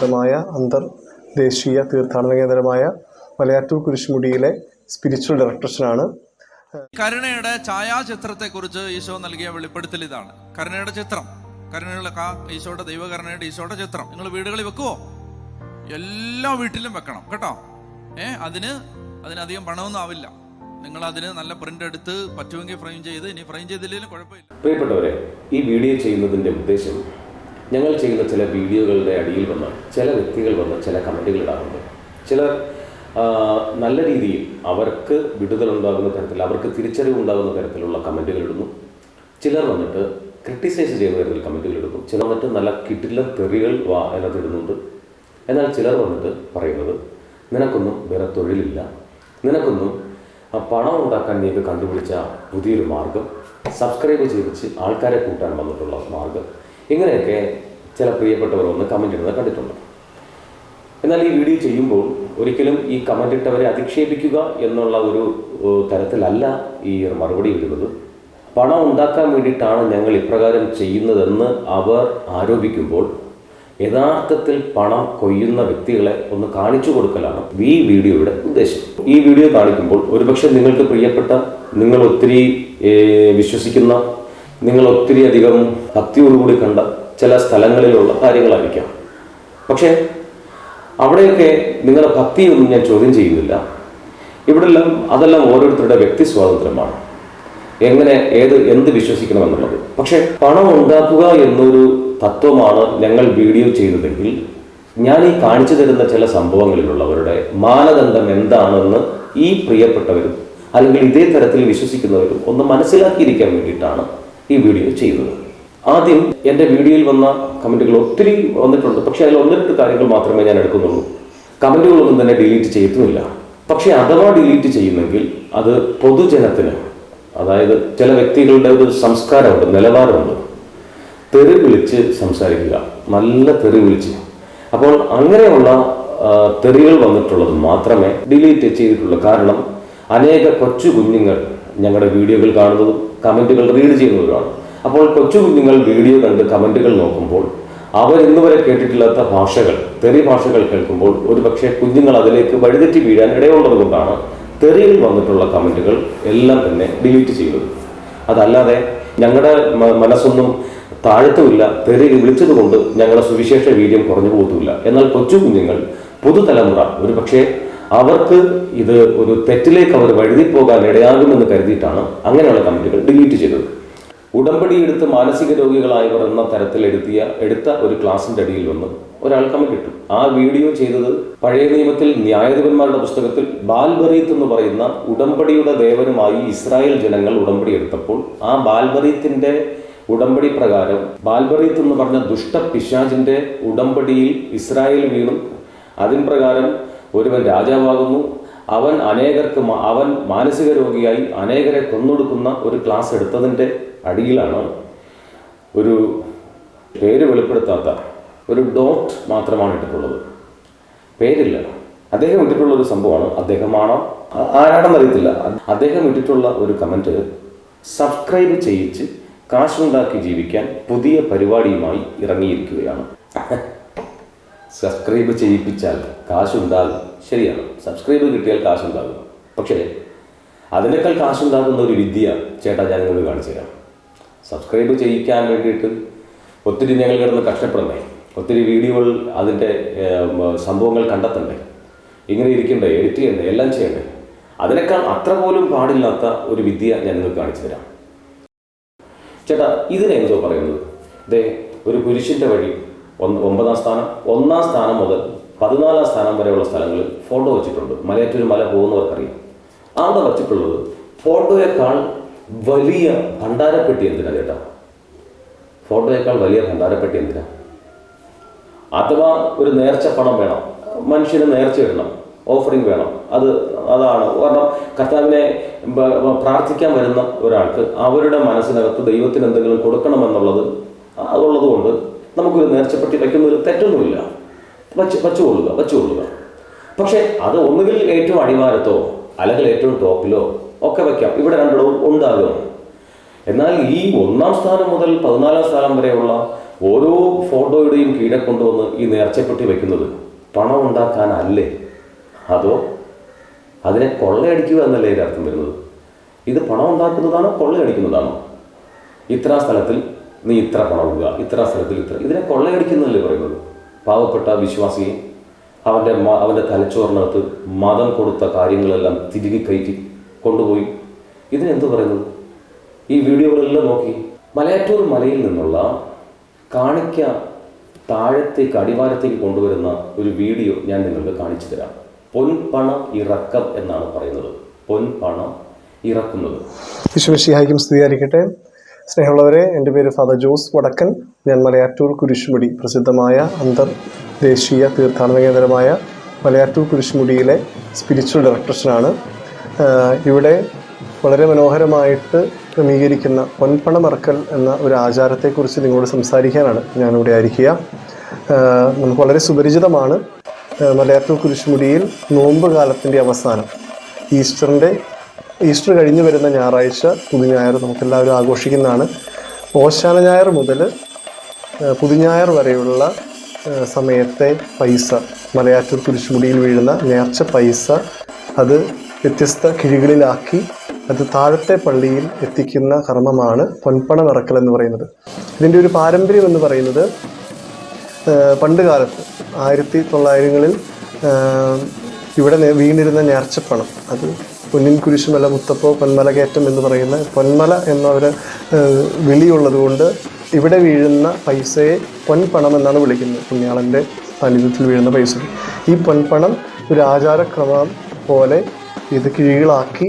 പ്രസിദ്ധമായ അന്തർദേശീയ തീർത്ഥാടന കേന്ദ്രമായ മലയാറ്റൂർ കുരിശുമുടിയിലെ സ്പിരിച്വൽ ഡയറക്ടർഷനാണ് കരുണയുടെ ഛായാചിത്രത്തെക്കുറിച്ച് ഈശോ നൽകിയ വെളിപ്പെടുത്തൽ ഇതാണ്. കരുണയുടെ ചിത്രം. കരുണയുള്ള കാ ഈശോയുടെ ദൈവകരുണയുടെ ഈശോയുടെ ചിത്രം. നിങ്ങൾ വീടുകളിൽ വെക്കുവോ? എല്ലാ വീട്ടിലും വെക്കണം കേട്ടോ? ഏ അതിന് അതിനധികം പണമൊന്നും ആവില്ല. നിങ്ങൾ അതിന് നല്ല പ്രിന്റ് എടുത്ത് പറ്റുമെങ്കിൽ ഫ്രെയിം ചെയ്ത് ഇനി ഫ്രെയിം ചെയ്തില്ലെങ്കിലും കുഴപ്പമില്ല. പ്രിയപ്പെട്ടവരെ ഈ വീഡിയോ ചെയ്യുന്നതിന്റെ ഉദ്ദേശം ഞങ്ങൾ ചെയ്യുന്ന ചില വീഡിയോകളുടെ അടിയിൽ വന്ന് ചില വ്യക്തികൾ വന്ന് ചില കമന്റുകൾ ഇടാറുണ്ട്. ചിലർ നല്ല രീതിയിൽ അവർക്ക് വിടുതലുണ്ടാകുന്ന തരത്തിൽ അവർക്ക് തിരിച്ചറിവ് ഉണ്ടാകുന്ന തരത്തിലുള്ള കമന്റുകൾ ഇടുന്നു. ചിലർ വന്നിട്ട് ക്രിട്ടിസൈസ് ചെയ്യുന്ന തരത്തിൽ കമന്റുകൾ ഇടുന്നു. ചിലർ വന്നിട്ട് നല്ല കിട്ടില്ല തെറികൾ വാ അതിനകത്ത് ഇടുന്നുണ്ട്. എന്നാൽ ചിലർ വന്നിട്ട് പറയുന്നത് നിനക്കൊന്നും വേറെ തൊഴിലില്ല. നിനക്കൊന്നും പണം ഉണ്ടാക്കാൻ നീക്ക് കണ്ടുപിടിച്ച പുതിയൊരു മാർഗം. സബ്സ്ക്രൈബ് ചെയ്തിച്ച് ആൾക്കാരെ കൂട്ടാൻ വന്നിട്ടുള്ള മാർഗം. ഇങ്ങനെയൊക്കെ ചില പ്രിയപ്പെട്ടവർ ഒന്ന് കമന്റ് ഇടുന്നത് കണ്ടിട്ടുണ്ട്. എന്നാൽ ഈ വീഡിയോ ചെയ്യുമ്പോൾ ഒരിക്കലും ഈ കമന്റ് ഇട്ടവരെ അധിക്ഷേപിക്കുക എന്നുള്ള ഒരു തരത്തിലല്ല ഈ ഒരു മറുപടി ഇടുന്നത്. പണം ഉണ്ടാക്കാൻ വേണ്ടിയിട്ടാണ് ഞങ്ങൾ ഇപ്രകാരം ചെയ്യുന്നതെന്ന് അവർ ആരോപിക്കുമ്പോൾ യഥാർത്ഥത്തിൽ പണം കൊയ്യുന്ന വ്യക്തികളെ ഒന്ന് കാണിച്ചു കൊടുക്കലാണ് ഈ വീഡിയോയുടെ ഉദ്ദേശം. ഈ വീഡിയോ കാണിക്കുമ്പോൾ ഒരുപക്ഷെ നിങ്ങൾക്ക് പ്രിയപ്പെട്ട നിങ്ങൾ ഒത്തിരി വിശ്വസിക്കുന്ന നിങ്ങൾ ഒത്തിരി അധികം ഭക്തിയോടുകൂടി കണ്ട ചില സ്ഥലങ്ങളിലുള്ള കാര്യങ്ങളായിരിക്കാം. പക്ഷേ അവിടെയൊക്കെ നിങ്ങളുടെ ഭക്തിയൊന്നും ഞാൻ ചോദ്യം ചെയ്യുന്നില്ല. ഇവിടെല്ലാം അതെല്ലാം ഓരോരുത്തരുടെ വ്യക്തി സ്വാതന്ത്ര്യമാണ്. എങ്ങനെ ഏത് എന്ത് വിശ്വസിക്കണമെന്നുള്ളത്. പക്ഷേ പണം ഉണ്ടാക്കുക എന്നൊരു തത്വമാണ് ഞങ്ങൾ വീഡിയോ ചെയ്തതെങ്കിൽ ഞാൻ ഈ കാണിച്ചു തരുന്ന ചില സംഭവങ്ങളിലുള്ളവരുടെ മാനദണ്ഡം എന്താണെന്ന് ഈ പ്രിയപ്പെട്ടവരും അല്ലെങ്കിൽ ഇതേ തരത്തിൽ വിശ്വസിക്കുന്നവരും ഒന്ന് മനസ്സിലാക്കിയിരിക്കാൻ വേണ്ടിയിട്ടാണ് ഈ വീഡിയോ ചെയ്യുന്നത്. ആദ്യം എന്റെ വീഡിയോയിൽ വന്ന കമന്റുകൾ ഒത്തിരി വന്നിട്ടുണ്ട്. പക്ഷേ അതിൽ ഒന്ന് രണ്ട് കാര്യങ്ങൾ മാത്രമേ ഞാൻ എടുക്കുന്നുള്ളൂ. കമന്റുകളൊന്നും തന്നെ ഡിലീറ്റ് ചെയ്യത്തുമില്ല പക്ഷേ അഥവാ ഡിലീറ്റ് ചെയ്യുന്നെങ്കിൽ അത് പൊതുജനത്തിന് അതായത് ചില വ്യക്തികളുടെ ഒരു സംസ്കാരമുണ്ട് നിലവാരമുണ്ട്. തെറി വിളിച്ച് സംസാരിക്കുക നല്ല തെറി വിളിച്ച്. അപ്പോൾ അങ്ങനെയുള്ള തെറികൾ വന്നിട്ടുള്ളത് മാത്രമേ ഡിലീറ്റ് ചെയ്തിട്ടുള്ളൂ. കാരണം അനേക കൊച്ചു കുഞ്ഞുങ്ങൾ ഞങ്ങളുടെ വീഡിയോകൾ കാണുന്നതും കമന്റുകൾ റീഡ് ചെയ്യുന്നവരുമാണ് അപ്പോൾ കൊച്ചു കുഞ്ഞുങ്ങൾ വീഡിയോ കണ്ട് കമന്റുകൾ നോക്കുമ്പോൾ അവർ ഇന്നുവരെ കേട്ടിട്ടില്ലാത്ത ഭാഷകൾ തെറി ഭാഷകൾ കേൾക്കുമ്പോൾ ഒരുപക്ഷെ കുഞ്ഞുങ്ങൾ അതിലേക്ക് വഴിതെറ്റി വീഴാൻ ഇടയുള്ളത് കൊണ്ടാണ് തെറിയിൽ വന്നിട്ടുള്ള കമന്റുകൾ എല്ലാം തന്നെ ഡിലീറ്റ് ചെയ്യുന്നത്. അതല്ലാതെ ഞങ്ങളുടെ മനസ്സൊന്നും താഴ്ത്തുമില്ല തെറി വിളിച്ചതുകൊണ്ട് ഞങ്ങളുടെ സുവിശേഷ വീര്യം കുറഞ്ഞു പോകത്തുമില്ല. എന്നാൽ കൊച്ചു കുഞ്ഞുങ്ങൾ പുതുതലമുറ ഒരു പക്ഷേ അവർക്ക് ഇത് ഒരു തെറ്റിലേക്ക് അവർ വഴുതി പോകാൻ ഇടയാകുമെന്ന് കരുതിയിട്ടാണ് അങ്ങനെയുള്ള കമന്റുകൾ ഡിലീറ്റ് ചെയ്തത്. ഉടമ്പടി എടുത്ത് മാനസിക രോഗികളായവർ എന്ന തരത്തിൽ എടുത്തിയ എടുത്ത ഒരു ക്ലാസിന്റെ അടിയിൽ വന്ന് ഒരാൾ കമന്റ് ഇട്ടു. ആ വീഡിയോ ചെയ്തത് പഴയ നിയമത്തിൽ ന്യായാധിപന്മാരുടെ പുസ്തകത്തിൽ ബാൽബറീത്ത് എന്ന് പറയുന്ന ഉടമ്പടിയുടെ ദേവനുമായി ഇസ്രായേൽ ജനങ്ങൾ ഉടമ്പടി എടുത്തപ്പോൾ ആ ബാൽബറീത്തിന്റെ ഉടമ്പടി പ്രകാരം ബാൽബറീത്ത് എന്ന് പറഞ്ഞ ദുഷ്ട പിശാചിന്റെ ഉടമ്പടിയിൽ ഇസ്രായേൽ വീണു. അതിൻ പ്രകാരം ഒരുവൻ രാജാവാകുന്നു. അവൻ അനേകർക്ക് അവൻ മാനസിക രോഗിയായി അനേകരെ കൊന്നൊടുക്കുന്ന ഒരു ക്ലാസ് എടുത്തതിന്റെ അടിയിലാണ്. ഒരു പേര് വെളിപ്പെടുത്താത്ത ഒരു ഡോട്ട് മാത്രമാണ് ഇട്ടിട്ടുള്ളത്. പേരില്ല. അദ്ദേഹം ഇട്ടിട്ടുള്ള ഒരു സംഭവമാണ്. അദ്ദേഹമാണോ? ആരാണെന്നറിയത്തില്ല അദ്ദേഹം ഇട്ടിട്ടുള്ള ഒരു കമന്റ് സബ്സ്ക്രൈബ് ചെയ്യിച്ച് കാശുണ്ടാക്കി ജീവിക്കാൻ പുതിയ പരിപാടിയുമായി ഇറങ്ങിയിരിക്കുകയാണ്. സബ്സ്ക്രൈബ് ചെയ്യിപ്പിച്ചാൽ കാശുണ്ടാകും. ശരിയാണ്. സബ്സ്ക്രൈബ് കിട്ടിയാൽ കാശുണ്ടാകും. പക്ഷേ അതിനേക്കാൾ കാശുണ്ടാകുന്ന ഒരു വിദ്യ ചേട്ടാ ഞാൻ നിങ്ങൾക്ക് കാണിച്ചു തരാം. സബ്സ്ക്രൈബ് ചെയ്യിക്കാൻ വേണ്ടിയിട്ട് ഒത്തിരി ഞങ്ങൾ കിടന്ന് കഷ്ടപ്പെടണ്ടേ ഒത്തിരി വീഡിയോകൾ അതിന്റെ സംഭവങ്ങൾ കണ്ടെത്തണ്ടേ. ഇങ്ങനെ ഇരിക്കണ്ടേ എഡിറ്റ് ചെയ്യണ്ടേ എല്ലാം ചെയ്യണ്ടേ. അതിനേക്കാൾ അത്ര പോലും പാടില്ലാത്ത ഒരു വിദ്യ ഞാൻ നിങ്ങൾക്ക് കാണിച്ചു തരാം. ചേട്ടാ ഇതിനെന്തോ പറയുന്നത്? ദേ ഒരു കുരിശിന്റെ വഴി ഒന്ന് ഒമ്പതാം സ്ഥാനം ഒന്നാം സ്ഥാനം മുതൽ പതിനാലാം സ്ഥാനം വരെയുള്ള സ്ഥലങ്ങളിൽ ഫോട്ടോ വെച്ചിട്ടുണ്ട്. മലയാറ്റൂർ മല പോകുന്നവർക്കറിയാം. അവിടെ വച്ചിട്ടുള്ളത് ഫോട്ടോയേക്കാൾ വലിയ ഭണ്ഡാരപ്പെട്ടി എന്തിനാ ചേട്ടാ? ഫോട്ടോയേക്കാൾ വലിയ ഭണ്ഡാരപ്പെട്ടി എന്തിനാ? അഥവാ ഒരു നേർച്ച പണം വേണം മനുഷ്യന് നേർച്ച ഇടണം ഓഫറിങ് വേണം. അത് അതാണ്. കാരണം കർത്താവിനെ പ്രാർത്ഥിക്കാൻ വരുന്ന ഒരാൾക്ക് അവരുടെ മനസ്സിനകത്ത് ദൈവത്തിന് എന്തെങ്കിലും കൊടുക്കണമെന്നുള്ളത് അതുള്ളത് കൊണ്ട് നമുക്കൊരു നേർച്ചപ്പെട്ടി വയ്ക്കുന്നതിൽ തെറ്റൊന്നുമില്ല. വച്ച് വച്ചുകൊള്ളുക വച്ചുകൊള്ളുക. പക്ഷേ അത് ഒന്നുകിൽ ഏറ്റവും അടിവാരത്തോ അല്ലെങ്കിൽ ഏറ്റവും ടോപ്പിലോ ഒക്കെ വയ്ക്കാം. ഇവിടെ രണ്ടിടവും ഉണ്ടാകും. എന്നാൽ ഈ ഒന്നാം സ്ഥാനം മുതൽ പതിനാലാം സ്ഥാനം വരെയുള്ള ഓരോ ഫോട്ടോയുടെയും കീഴെ കൊണ്ടുവന്ന് ഈ നേർച്ചപ്പെട്ടി വയ്ക്കുന്നത് പണം ഉണ്ടാക്കാനല്ലേ? അതോ അതിനെ കൊള്ളയടിക്കുക എന്നല്ലേ ഇതിനർത്ഥം അർത്ഥം വരുന്നത്? ഇത് പണം ഉണ്ടാക്കുന്നതാണോ കൊള്ളയടിക്കുന്നതാണോ? ഇത്ര സ്ഥലത്തിൽ നീ ഇത്ര പണം ഇടുക ഇത്ര സ്ഥലത്തിൽ ഇത്ര. ഇതിനെ കൊള്ളയടിക്കുന്നല്ലേ പറയുന്നത്? പാവപ്പെട്ട വിശ്വാസിയെ അവന്റെ അവന്റെ തലച്ചോറിനകത്ത് മതം കൊടുത്ത കാര്യങ്ങളെല്ലാം തിരികെ കയറ്റി കൊണ്ടുപോയി. ഇതിനെന്ത് പറയുന്നത്? ഈ വീഡിയോകളെല്ലാം നോക്കി. മലയാറ്റൂർ മലയിൽ നിന്നുള്ള കാണിക്ക താഴത്തേക്ക് അടിവാരത്തേക്ക് കൊണ്ടുവരുന്ന ഒരു വീഡിയോ ഞാൻ നിങ്ങൾക്ക് കാണിച്ചു തരാം. പൊൻപണ ഇറക്കം എന്നാണ് പറയുന്നത്. പൊൻപണം ഇറക്കുന്നത്. വിശ്വമിഷിഹായിക്കും സ്തുതിയായിരിക്കട്ടെ. സ്നേഹമുള്ളവരെ എന്റെ പേര് ഫാദർ ജോസ് വടക്കൻ. ഞാൻ മലയാറ്റൂർ കുരിശുമുടി പ്രസിദ്ധമായ അന്തർദേശീയ തീർത്ഥാടന കേന്ദ്രമായ മലയാറ്റൂർ കുരിശുമുടിയിലെ സ്പിരിച്വൽ ഡയറക്ടർഷനാണ് ഇവിടെ വളരെ മനോഹരമായിട്ട് ക്രമീകരിക്കുന്ന പൊൻപണമറക്കൽ എന്ന ഒരു ആചാരത്തെക്കുറിച്ച് നിങ്ങളോട് സംസാരിക്കാനാണ് ഞാനിവിടെ ആയിരിക്കുക. നമുക്ക് വളരെ സുപരിചിതമാണ് മലയാറ്റൂർ കുരിശുമുടിയിൽ നോമ്പ് കാലത്തിന്റെ അവസാനം ഈസ്റ്ററിന്റെ ഈസ്റ്റർ കഴിഞ്ഞ് വരുന്ന ഞായറാഴ്ച പുതുഞായർ നമുക്കെല്ലാവരും ആഘോഷിക്കുന്നതാണ്. ഓശാന ഞായർ മുതൽ പുതുഞ്ഞായർ വരെയുള്ള സമയത്തെ പൈസ മലയാറ്റൂർ കുരിശുമുടിയിൽ വീഴുന്ന നേർച്ച പൈസ അത് വ്യത്യസ്ത കിഴികളിലാക്കി അത് താഴത്തെ പള്ളിയിൽ എത്തിക്കുന്ന കർമ്മമാണ് പൊൻപണം ഇറക്കൽ എന്ന് പറയുന്നത്. ഇതിന്റെ ഒരു പാരമ്പര്യം എന്ന് പറയുന്നത് പണ്ട് കാലത്ത് ആയിരത്തി തൊള്ളായിരങ്ങളിൽ ഇവിടെ വീണിരുന്ന നേർച്ചപ്പണം അത് പൊന്നിൻ കുരിശുമല മുത്തപ്പോ പൊന്മല കയറ്റം എന്ന് പറയുന്ന പൊന്മല എന്ന ഒരു ഏഹ് വിളിയുള്ളത് കൊണ്ട് ഇവിടെ വീഴുന്ന പൈസയെ പൊൻപണം എന്നാണ് വിളിക്കുന്നത്. പുണ്യാളന്റെ സാന്നിധ്യത്തിൽ വീഴുന്ന പൈസ. ഈ പൊൻപണം ഒരു ആചാരക്രമം പോലെ ഇത് കിഴികളാക്കി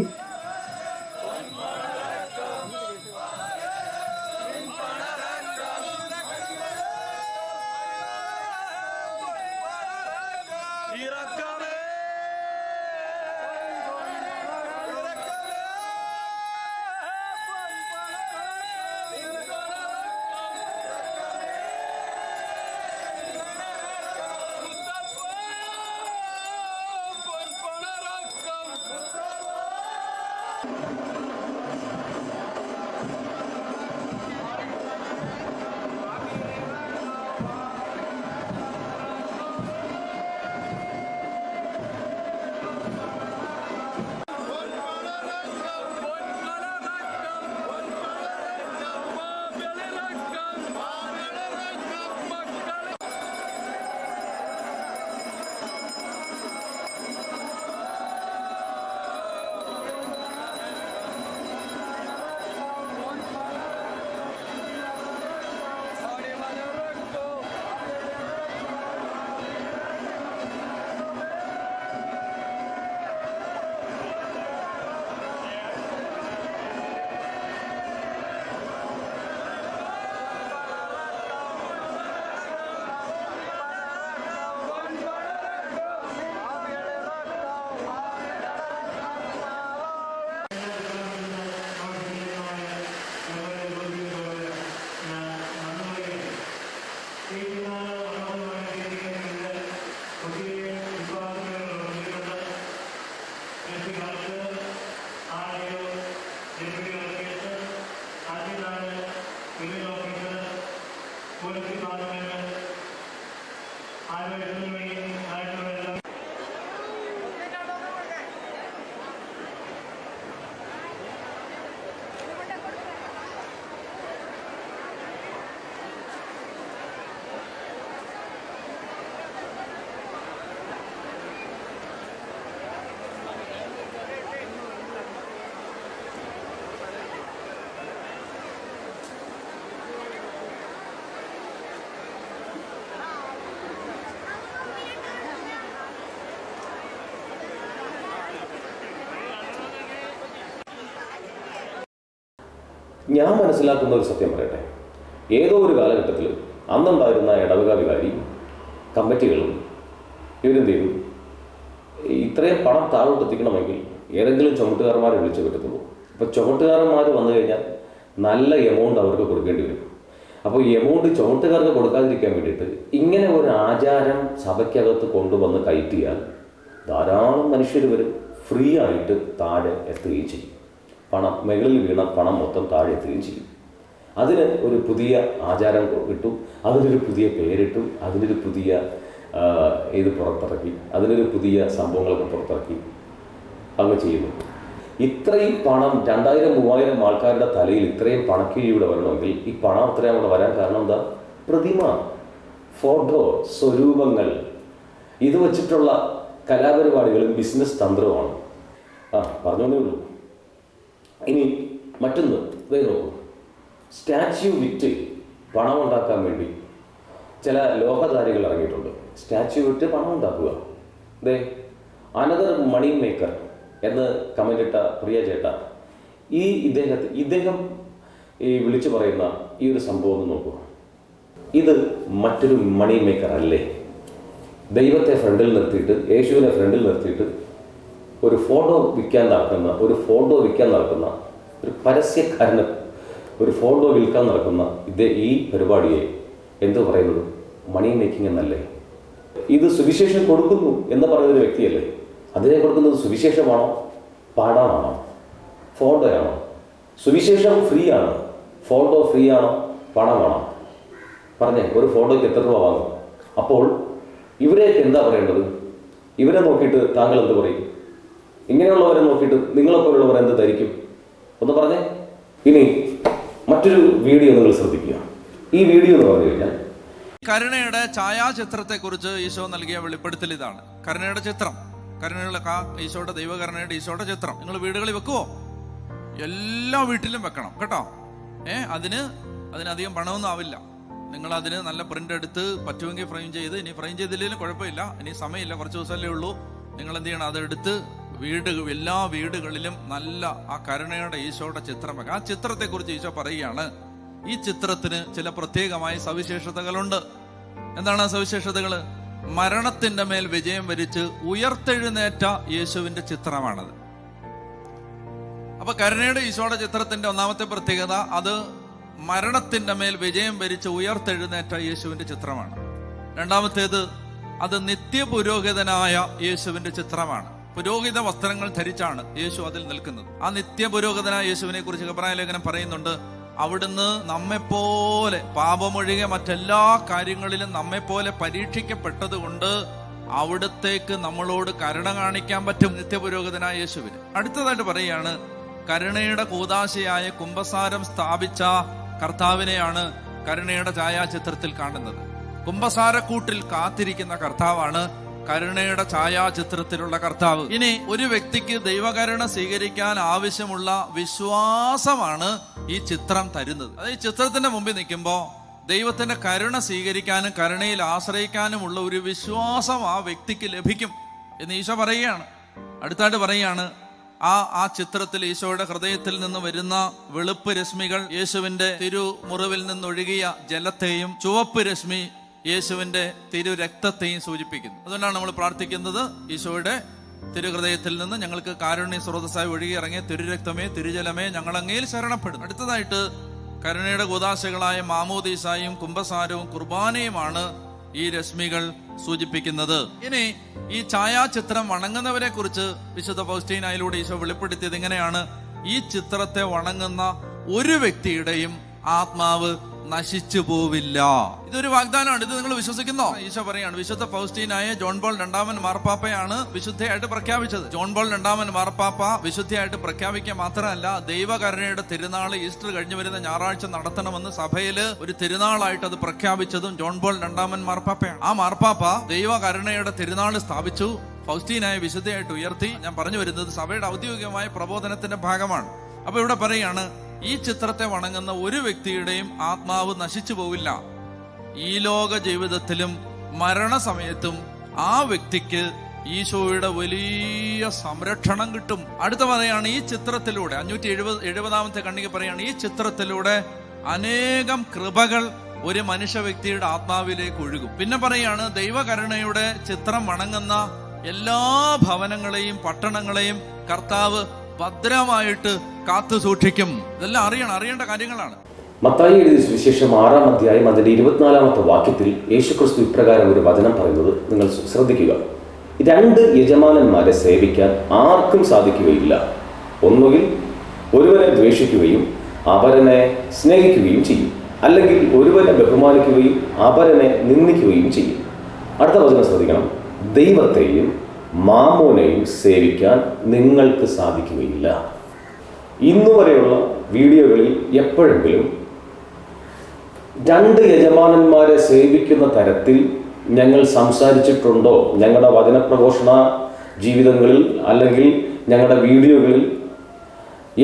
ഞാൻ മനസ്സിലാക്കുന്ന ഒരു സത്യം പറയട്ടെ. ഏതോ ഒരു കാലഘട്ടത്തിൽ അന്നുണ്ടായിരുന്ന ഇടവക വികാരി കമ്മിറ്റികളും ഇവരെന്ത് ചെയ്തു ഇത്രയും പണം താഴോട്ടെത്തിക്കണമെങ്കിൽ ഏതെങ്കിലും ചുമട്ടുകാരന്മാരെ വിളിച്ചു പറ്റത്തുള്ളൂ. അപ്പോൾ ചുമട്ടുകാരന്മാർ വന്നു കഴിഞ്ഞാൽ നല്ല എമൗണ്ട് അവർക്ക് കൊടുക്കേണ്ടി വരും. അപ്പോൾ ഈ എമൗണ്ട് ചുമട്ടുകാർക്ക് കൊടുക്കാതിരിക്കാൻ വേണ്ടിയിട്ട് ഇങ്ങനെ ഒരു ആചാരം സഭയ്ക്കകത്ത് കൊണ്ടുവന്ന് കയറ്റിയാൽ ധാരാളം മനുഷ്യർ വരും ഫ്രീ ആയിട്ട് താഴെ എത്തുകയും ചെയ്യും. പണം മുകളിൽ വീണ പണം മൊത്തം താഴെ എത്തുകയും ചെയ്യും. അതിന് ഒരു പുതിയ ആചാരം കിട്ടും അതിനൊരു പുതിയ പേരിട്ടും അതിനൊരു പുതിയ ഇത് പുറത്തിറക്കി അതിനൊരു പുതിയ സംഭവങ്ങളൊക്കെ പുറത്തിറക്കി അങ്ങ് ചെയ്യുന്നു. ഇത്രയും പണം രണ്ടായിരം മൂവായിരം ആൾക്കാരുടെ തലയിൽ ഇത്രയും പണക്കിഴി വരണമെങ്കിൽ ഈ പണം അത്രയും അവിടെ വരാൻ കാരണം എന്താ? പ്രതിമ ഫോട്ടോ സ്വരൂപങ്ങൾ. ഇത് വച്ചിട്ടുള്ള കലാപരിപാടികളും ബിസിനസ് തന്ത്രവുമാണ്. ആ പറഞ്ഞോന്നേ ഉള്ളൂ. ഇനി മറ്റൊന്ന് ഇതേ നോക്കൂ. സ്റ്റാച്യു വിറ്റ് പണം ഉണ്ടാക്കാൻ വേണ്ടി ചില ലോഹധാരികൾ ഇറങ്ങിയിട്ടുണ്ട്. സ്റ്റാച്യു വിറ്റ് പണം ഉണ്ടാക്കുക ദേ അനദർ മണി മേക്കർ എന്ന് കമന്റ് ഇട്ട പ്രിയ ചേട്ട ഈ ഇദ്ദേഹത്തെ ഇദ്ദേഹം ഈ വിളിച്ചു പറയുന്ന ഈ ഒരു സംഭവം ഒന്ന് നോക്കൂ. ഇത് മറ്റൊരു മണി മേക്കർ അല്ലേ? ദൈവത്തെ ഫ്രണ്ടിൽ നിർത്തിയിട്ട് യേശുവിനെ ഫ്രണ്ടിൽ നിർത്തിയിട്ട് ഒരു ഫോട്ടോ വിൽക്കാൻ നടക്കുന്ന ഒരു ഫോട്ടോ വിൽക്കാൻ നടക്കുന്ന ഒരു പരസ്യക്കാരന് ഒരു ഫോട്ടോ വിൽക്കാൻ നടക്കുന്ന ഇത് ഈ പരിപാടിയെ എന്ത് പറയുന്നത്? മണി മേക്കിംഗ് എന്നല്ലേ? ഇത് സുവിശേഷം കൊടുക്കുന്നു എന്ന് പറയുന്ന ഒരു വ്യക്തിയല്ലേ? അതിനെ കൊടുക്കുന്നത് സുവിശേഷമാണോ? പാടാനാണോ ഫോട്ടോയാണോ? സുവിശേഷം ഫ്രീ ആണ് ഫോട്ടോ ഫ്രീ ആണോ പണമാണോ? പറഞ്ഞേ ഒരു ഫോട്ടോയ്ക്ക് എത്ര രൂപ വാങ്ങും? അപ്പോൾ ഇവരെ എന്താ പറയേണ്ടത്? ഇവരെ നോക്കിയിട്ട് താങ്കൾ എന്ത് പറയും? ഇങ്ങനെയുള്ളവരെ നോക്കിയിട്ട് നിങ്ങളെപ്പോലുള്ളവർ എന്ത് ധരിക്കും? ഒന്ന് പറഞ്ഞേ. ഇനി മറ്റൊരു വീഡിയോ നിങ്ങൾ ശ്രദ്ധിക്കുക. ഈ വീഡിയോ എന്ന് പറഞ്ഞു കഴിഞ്ഞാൽ കരുണയുടെ ഛായാചിത്രത്തെക്കുറിച്ച് ഈശോ നൽകിയ വെളിപ്പെടുത്തൽ ഇതാണ്. കരുണയുടെ ചിത്രം. കരുണയുടെ കാ ഈശോയുടെ ദൈവകരുണയുടെ ഈശോയുടെ ചിത്രം. നിങ്ങൾ വീടുകളിൽ വെക്കുവോ? എല്ലാ വീട്ടിലും വെക്കണം കേട്ടോ. ഏ അതിന് അതിനധികം പണമൊന്നും ആവില്ല. നിങ്ങൾ അതിന് നല്ല പ്രിന്റ് എടുത്ത് പറ്റുമെങ്കിൽ ഫ്രെയിം ചെയ്ത് ഇനി ഫ്രെയിം ചെയ്തില്ലെങ്കിലും കുഴപ്പമില്ല. ഇനി സമയമില്ല കുറച്ച് ദിവസമല്ലേ ഉള്ളൂ. നിങ്ങൾ എന്ത് ചെയ്യണം? അതെടുത്ത് വീട് എല്ലാ വീടുകളിലും നല്ല ആ കരുണയുടെ ഈശോയുടെ ചിത്രം ആ ചിത്രത്തെക്കുറിച്ച് ഈശോ പറയുകയാണ് ഈ ചിത്രത്തിന് ചില പ്രത്യേകമായ സവിശേഷതകളുണ്ട്. എന്താണ് ആ സവിശേഷതകൾ മരണത്തിന്റെ മേൽ വിജയം വരിച്ച് ഉയർത്തെഴുന്നേറ്റ യേശുവിന്റെ ചിത്രമാണത്. അപ്പൊ കരുണയുടെ ഈശോയുടെ ചിത്രത്തിന്റെ ഒന്നാമത്തെ പ്രത്യേകത അത് മരണത്തിന്റെ മേൽ വിജയം വരിച്ച് ഉയർത്തെഴുന്നേറ്റ യേശുവിന്റെ ചിത്രമാണ്. രണ്ടാമത്തേത് അത് നിത്യപുരോഹിതനായ യേശുവിന്റെ ചിത്രമാണ്. പുരോഹിത വസ്ത്രങ്ങൾ ധരിച്ചാണ് യേശു അതിൽ നിൽക്കുന്നത്. ആ നിത്യ പുരോഹിതനായ യേശുവിനെ കുറിച്ച് അഭിപ്രായ ലേഖനം പറയുന്നുണ്ട് അവിടുന്ന് നമ്മെപ്പോലെ പാപമൊഴികെ മറ്റെല്ലാ കാര്യങ്ങളിലും നമ്മെപ്പോലെ പരീക്ഷിക്കപ്പെട്ടത് കൊണ്ട് അവിടത്തേക്ക് നമ്മളോട് കരുണ കാണിക്കാൻ പറ്റും നിത്യപുരോഹിതനായ യേശുവിന്. അടുത്തതായിട്ട് പറയുകയാണ് കരുണയുടെ കൂതാശയായ കുംഭസാരം സ്ഥാപിച്ച കർത്താവിനെയാണ് കരുണയുടെ ഛായാചിത്രത്തിൽ കാണുന്നത്. കുംഭസാരക്കൂട്ടിൽ കാത്തിരിക്കുന്ന കർത്താവാണ് കരുണയുടെ ഛായാചിത്രത്തിലുള്ള കർത്താവ്. ഇനി ഒരു വ്യക്തിക്ക് ദൈവകരുണ സ്വീകരിക്കാൻ ആവശ്യമുള്ള വിശ്വാസമാണ് ഈ ചിത്രം തരുന്നത്. അത് ഈ ചിത്രത്തിന്റെ മുമ്പിൽ നിൽക്കുമ്പോൾ ദൈവത്തിന്റെ കരുണ സ്വീകരിക്കാനും കരുണയിൽ ആശ്രയിക്കാനുമുള്ള ഒരു വിശ്വാസം ആ വ്യക്തിക്ക് ലഭിക്കും എന്ന് ഈശോ പറയുകയാണ്. അടുത്തായിട്ട് പറയുകയാണ് ആ ആ ചിത്രത്തിൽ ഈശോയുടെ ഹൃദയത്തിൽ നിന്ന് വരുന്ന വെളുപ്പ് രശ്മികൾ യേശുവിന്റെ തിരുമുറിവിൽ നിന്നൊഴുകിയ ജലത്തെയും ചുവപ്പ് രശ്മി യേശുവിന്റെ തിരു രക്തത്തെയും സൂചിപ്പിക്കുന്നു. അതുകൊണ്ടാണ് നമ്മൾ പ്രാർത്ഥിക്കുന്നത് ഈശോയുടെ തിരുഹൃദയത്തിൽ നിന്ന് ഞങ്ങൾക്ക് കാരുണ്യ സ്രോതസ്സായി ഒഴുകി ഇറങ്ങിയ തിരുരക്തമേ തിരുജലമേ ഞങ്ങളങ്ങയിൽ ശരണപ്പെടുന്നു. അടുത്തതായിട്ട് കരുണയുടെ ഗോദാശകളായ മാമോദീസായും കുംഭസാരവും കുർബാനയുമാണ് ഈ രശ്മികൾ സൂചിപ്പിക്കുന്നത്. ഇനി ഈ ഛായാചിത്രം വണങ്ങുന്നവരെ കുറിച്ച് വിശുദ്ധ പൗസ്റ്റീനായിലൂടെ ഈശോ വെളിപ്പെടുത്തിയത് ഇങ്ങനെയാണ്. ഈ ചിത്രത്തെ വണങ്ങുന്ന ഒരു വ്യക്തിയുടെയും ആത്മാവ് നശിച്ചു പോവില്ല. ഇതൊരു വാഗ്ദാനമാണ്. ഇത് നിങ്ങൾ വിശ്വസിക്കുന്നോ? ഈശോ പറയാണ് വിശുദ്ധ പൗസ്റ്റീനായ ജോൺ ബോൾ രണ്ടാമൻ മാർപ്പാപ്പയാണ് വിശുദ്ധയായിട്ട് പ്രഖ്യാപിച്ചത്. ജോൺ ബോൾ രണ്ടാമൻ മാർപ്പാപ്പ വിശുദ്ധയായിട്ട് പ്രഖ്യാപിക്കുക മാത്രമല്ല ദൈവകരുണയുടെ തിരുനാൾ ഈസ്റ്റർ കഴിഞ്ഞു വരുന്ന ഞായറാഴ്ച നടത്തണമെന്ന് സഭയിൽ ഒരു തിരുനാളായിട്ട് അത് പ്രഖ്യാപിച്ചതും ജോൺ ബോൾ രണ്ടാമൻ മാർപ്പാപ്പയാണ്. ആ മാർപ്പാപ്പ ദൈവകരുണയുടെ തിരുനാൾ സ്ഥാപിച്ചു ഫൗസ്റ്റീനായ വിശുദ്ധയായിട്ട് ഉയർത്തി. ഞാൻ പറഞ്ഞു വരുന്നത് സഭയുടെ ഔദ്യോഗികമായ പ്രബോധനത്തിന്റെ ഭാഗമാണ്. അപ്പൊ ഇവിടെ പറയാണ് ഈ ചിത്രത്തെ വണങ്ങുന്ന ഒരു വ്യക്തിയുടെയും ആത്മാവ് നശിച്ചു പോവില്ല. ഈ ലോക ജീവിതത്തിലും മരണസമയത്തും ആ വ്യക്തിക്ക് ഈശോയുടെ വലിയ സംരക്ഷണം കിട്ടും. അടുത്ത പറയാണ് ഈ ചിത്രത്തിലൂടെ അഞ്ഞൂറ്റി എഴുപത് എഴുപതാമത്തെ കണ്ണിക പറയാണ് ഈ ചിത്രത്തിലൂടെ അനേകം കൃപകൾ ഒരു മനുഷ്യ വ്യക്തിയുടെ ആത്മാവിലേക്ക് ഒഴുകും. പിന്നെ പറയാണ് ദൈവകരുണയുടെ ചിത്രം വണങ്ങുന്ന എല്ലാ ഭവനങ്ങളെയും പട്ടണങ്ങളെയും കർത്താവ് ഭദ്രമായിട്ട് കാത്തു സൂക്ഷിക്കും. ഇതെല്ലാം അറിയണം അറിയേണ്ട കാര്യങ്ങളാണ്. മത്തായി എഴുതിയ സുവിശേഷം ആറാം അധ്യായം അതിന്റെ ഇരുപത്തിനാലാമത്തെ വാക്യത്തിൽ യേശുക്രിസ്തു ഇപ്രകാരം ഒരു വചനം പറയുന്നത് നിങ്ങൾ ശ്രദ്ധിക്കുക. രണ്ട് യജമാനന്മാരെ സേവിക്കാൻ ആർക്കും സാധിക്കുകയില്ല. ഒന്നുകിൽ ഒരുവനെ ദ്വേഷിക്കുകയും അപരനെ സ്നേഹിക്കുകയും ചെയ്യും. അല്ലെങ്കിൽ ഒരുവനെ ബഹുമാനിക്കുകയും അപരനെ നിന്ദിക്കുകയും ചെയ്യും. അടുത്ത വചനം ശ്രദ്ധിക്കണം. ദൈവത്തെയും മാമോനെയും സേവിക്കാൻ നിങ്ങൾക്ക് സാധിക്കുകയില്ല. ഇന്നു വരെയുള്ള വീഡിയോകളിൽ എപ്പോഴെങ്കിലും രണ്ട് യജമാനന്മാരെ സേവിക്കുന്ന തരത്തിൽ ഞങ്ങൾ സംസാരിച്ചിട്ടുണ്ടോ? ഞങ്ങളുടെ വചനപ്രഘോഷണ ജീവിതങ്ങളിൽ അല്ലെങ്കിൽ ഞങ്ങളുടെ വീഡിയോകളിൽ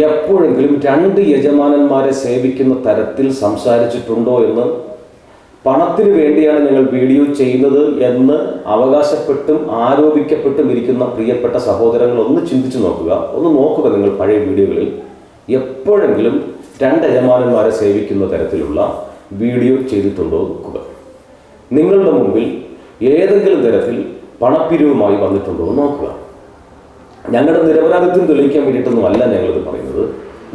എപ്പോഴെങ്കിലും രണ്ട് യജമാനന്മാരെ സേവിക്കുന്ന തരത്തിൽ സംസാരിച്ചിട്ടുണ്ടോ എന്ന് പണത്തിന് വേണ്ടിയാണ് ഞങ്ങൾ വീഡിയോ ചെയ്യുന്നത് എന്ന് അവകാശപ്പെട്ടും ആരോപിക്കപ്പെട്ടും ഇരിക്കുന്ന പ്രിയപ്പെട്ട സഹോദരങ്ങൾ ഒന്ന് ചിന്തിച്ചു നോക്കുക. ഒന്ന് നോക്കുക നിങ്ങൾ പഴയ വീഡിയോകളിൽ. എപ്പോഴെങ്കിലും രണ്ട് യജമാനന്മാരെ സേവിക്കുന്ന തരത്തിലുള്ള വീഡിയോ ചെയ്തിട്ടുണ്ടോ നോക്കുക. നിങ്ങളുടെ മുമ്പിൽ ഏതെങ്കിലും തരത്തിൽ പണപ്പിരിവുമായി വന്നിട്ടുണ്ടോ നോക്കുക. ഞങ്ങളുടെ നിരപരാധിത്വം തെളിയിക്കാൻ വേണ്ടിയിട്ടൊന്നുമല്ല ഞങ്ങളിത് പറയുന്നത്.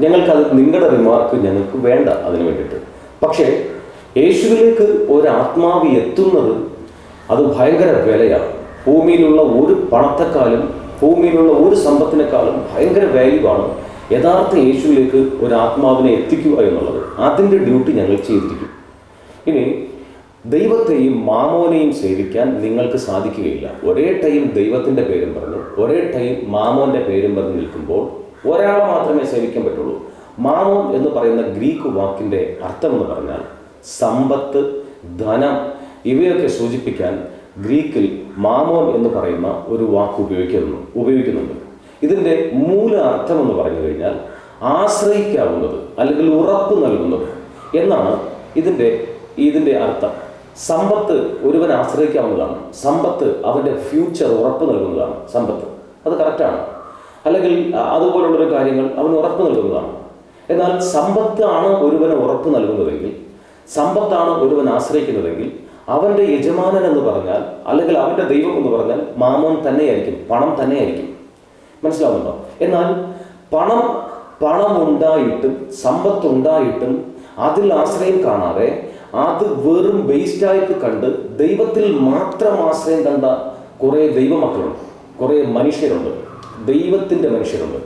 ഞങ്ങൾക്കത് നിങ്ങളുടെ റിമാർക്ക് ഞങ്ങൾക്ക് വേണ്ട അതിന് വേണ്ടിയിട്ട്. പക്ഷേ യേശുവിലേക്ക് ഒരു ആത്മാവ് എത്തുന്നത് അത് ഭയങ്കര വിലയാണ്. ഭൂമിയിലുള്ള ഒരു പണത്തെക്കാളും ഭൂമിയിലുള്ള ഒരു സമ്പത്തിനേക്കാളും ഭയങ്കര വാല്യൂവാണ് യഥാർത്ഥ യേശുവിലേക്ക് ഒരു ആത്മാവിനെ എത്തിക്കുക എന്നുള്ളത് അതിന്റെ ഡ്യൂട്ടി ഞങ്ങൾ ചെയ്തിരിക്കും. ഇനി ദൈവത്തെയും മാമോനെയും സേവിക്കാൻ നിങ്ങൾക്ക് സാധിക്കുകയില്ല. ഒരേ ടൈം ദൈവത്തിന്റെ പേരും പറഞ്ഞു ഒരേ ടൈം മാമോന്റെ പേരും പറഞ്ഞ് നിൽക്കുമ്പോൾ ഒരാളെ മാത്രമേ സേവിക്കാൻ പറ്റുള്ളൂ. മാമോൻ എന്ന് പറയുന്ന ഗ്രീക്ക് വാക്കിന്റെ അർത്ഥം എന്ന് പറഞ്ഞാൽ സമ്പത്ത് ധനം ഇവയൊക്കെ സൂചിപ്പിക്കാൻ ഗ്രീക്കിൽ മാമോൻ എന്ന് പറയുന്ന ഒരു വാക്ക് ഉപയോഗിക്കുന്നു ഉപയോഗിക്കുന്നുണ്ട്. ഇതിന്റെ മൂല അർത്ഥം എന്ന് പറഞ്ഞു കഴിഞ്ഞാൽ ആശ്രയിക്കാവുന്നത് അല്ലെങ്കിൽ ഉറപ്പ് നൽകുന്നത് എന്നാണ് ഇതിന്റെ ഇതിന്റെ അർത്ഥം. സമ്പത്ത് ഒരുവൻ ആശ്രയിക്കാവുന്നതാണ്. സമ്പത്ത് അവന്റെ ഫ്യൂച്ചർ ഉറപ്പ് നൽകുന്നതാണ്. സമ്പത്ത്. അത് കറക്റ്റാണ് അല്ലെങ്കിൽ അതുപോലുള്ളൊരു കാര്യങ്ങൾ അവൻ ഉറപ്പ് നൽകുന്നതാണ്. എന്നാൽ സമ്പത്ത് ആണ് ഒരുവന് ഉറപ്പ് നൽകുന്നതെങ്കിൽ സമ്പത്താണ് ഒരുവൻ ആശ്രയിക്കുന്നതെങ്കിൽ അവന്റെ യജമാനൻ എന്ന് പറഞ്ഞാൽ അല്ലെങ്കിൽ അവന്റെ ദൈവം എന്ന് പറഞ്ഞാൽ മാമോൻ തന്നെയായിരിക്കും പണം തന്നെയായിരിക്കും. മനസ്സിലാവുന്നുണ്ടോ? എന്നാൽ പണം പണം ഉണ്ടായിട്ടും സമ്പത്ത് ഉണ്ടായിട്ടും അതിൽ ആശ്രയം കാണാതെ അത് വെറും വേസ്റ്റായിട്ട് കണ്ട് ദൈവത്തിൽ മാത്രം ആശ്രയം കണ്ട കുറേ ദൈവമക്കളുണ്ട്. കുറേ മനുഷ്യരുണ്ട്. ദൈവത്തിന്റെ മനുഷ്യരുണ്ട്.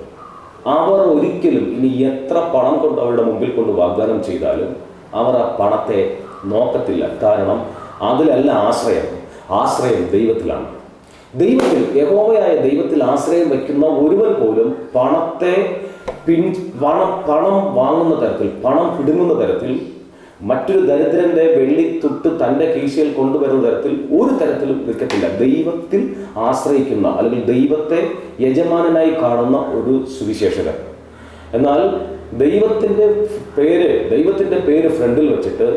അവർ ഒരിക്കലും ഇനി എത്ര പണം കൊണ്ട് അവരുടെ മുമ്പിൽ കൊണ്ട് വാഗ്ദാനം ചെയ്താലും അവർ ആ പണത്തെ നോക്കത്തില്ല. കാരണം അതിലല്ല ആശ്രയം. ആശ്രയം ദൈവത്തിലാണ്. ദൈവത്തിൽ യഹോവയായ ദൈവത്തിൽ ആശ്രയം വയ്ക്കുന്ന ഒരുവൻ പോലും പണത്തെ പിൻ പണം പണം വാങ്ങുന്ന തരത്തിൽ പണം പിടുങ്ങുന്ന തരത്തിൽ മറ്റൊരു ദരിദ്രന്റെ വെള്ളി തൊട്ട് തന്റെ കീശയിൽ കൊണ്ടുവരുന്ന തരത്തിൽ ഒരു തരത്തിലും നിൽക്കത്തില്ല. ദൈവത്തിൽ ആശ്രയിക്കുന്ന അല്ലെങ്കിൽ ദൈവത്തെ യജമാനനായി കാണുന്ന ഒരു സുവിശേഷകൻ. എന്നാൽ ദൈവത്തിന്റെ പേര് ദൈവത്തിന്റെ പേര് ഫ്രണ്ടിൽ വെച്ചിട്ട്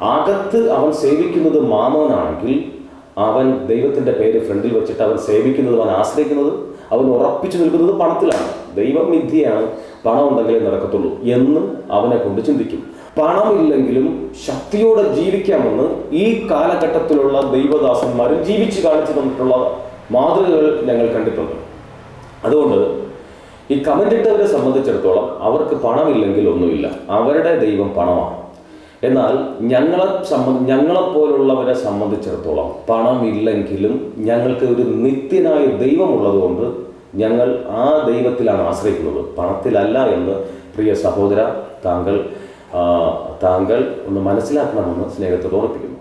അകത്ത് അവൻ സേവിക്കുന്നത് മാമോനാണെങ്കിൽ അവൻ ദൈവത്തിന്റെ പേര് ഫ്രണ്ടിൽ വെച്ചിട്ട് അവൻ സേവിക്കുന്നത് അവൻ ആശ്രയിക്കുന്നത് അവൻ ഉറപ്പിച്ചു നിൽക്കുന്നത് പണത്തിലാണ്. ദൈവം വിദ്യയാണ് പണം ഉണ്ടെങ്കിലേ നടക്കത്തുള്ളൂ എന്ന് അവനെ കൊണ്ട് ചിന്തിക്കും. പണമില്ലെങ്കിലും ശക്തിയോടെ ജീവിക്കാമെന്ന് ഈ കാലഘട്ടത്തിലുള്ള ദൈവദാസന്മാരും ജീവിച്ചു കാണിച്ചു തന്നിട്ടുള്ള മാതൃകകൾ ഞങ്ങൾ കണ്ടിട്ടുണ്ട്. അതുകൊണ്ട് ഈ ഇട്ടവരെ സംബന്ധിച്ചിടത്തോളം അവർക്ക് പണമില്ലെങ്കിൽ ഒന്നുമില്ല. അവരുടെ ദൈവം പണമാണ്. എന്നാൽ ഞങ്ങളെ സംബന്ധ ഞങ്ങളെപ്പോലുള്ളവരെ സംബന്ധിച്ചിടത്തോളം പണമില്ലെങ്കിലും ഞങ്ങൾക്ക് ഒരു നിത്യനായ ദൈവമുള്ളതുകൊണ്ട് ഞങ്ങൾ ആ ദൈവത്തിലാണ് ആശ്രയിക്കുന്നത്. പണത്തിലല്ല എന്ന് പ്രിയ സഹോദര താങ്കൾ താങ്കൾ ഒന്ന് മനസ്സിലാക്കണമെന്ന് സ്നേഹത്തോട് ഓർപ്പിക്കുന്നു.